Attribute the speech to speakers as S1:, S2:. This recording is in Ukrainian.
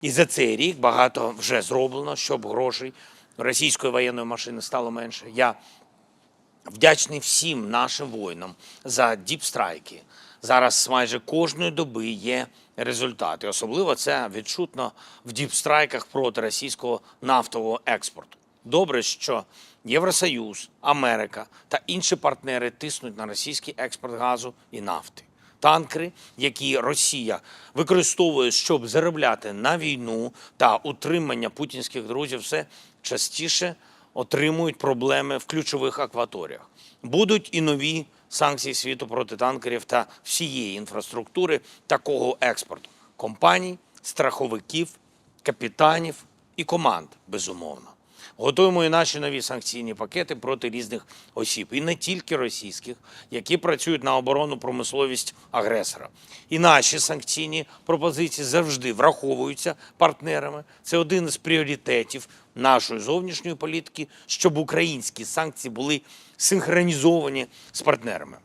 S1: І за цей рік багато вже зроблено, щоб грошей російської воєнної машини стало менше. Я вдячний всім нашим воїнам за діпстрайки. Зараз майже кожної доби є результати. Особливо це відчутно в діпстрайках проти російського нафтового експорту. Добре, що Євросоюз, Америка та інші партнери тиснуть на російський експорт газу і нафти. Танкери, які Росія використовує, щоб заробляти на війну та утримання путінських друзів, все частіше отримують проблеми в ключових акваторіях. Будуть і нові санкції світу проти танкерів та всієї інфраструктури такого експорту компаній, страховиків, капітанів і команд, безумовно. Готуємо і наші нові санкційні пакети проти різних осіб, і не тільки російських, які працюють на оборонну промисловість агресора. І наші санкційні пропозиції завжди враховуються партнерами. Це один із пріоритетів нашої зовнішньої політики, щоб українські санкції були синхронізовані з партнерами.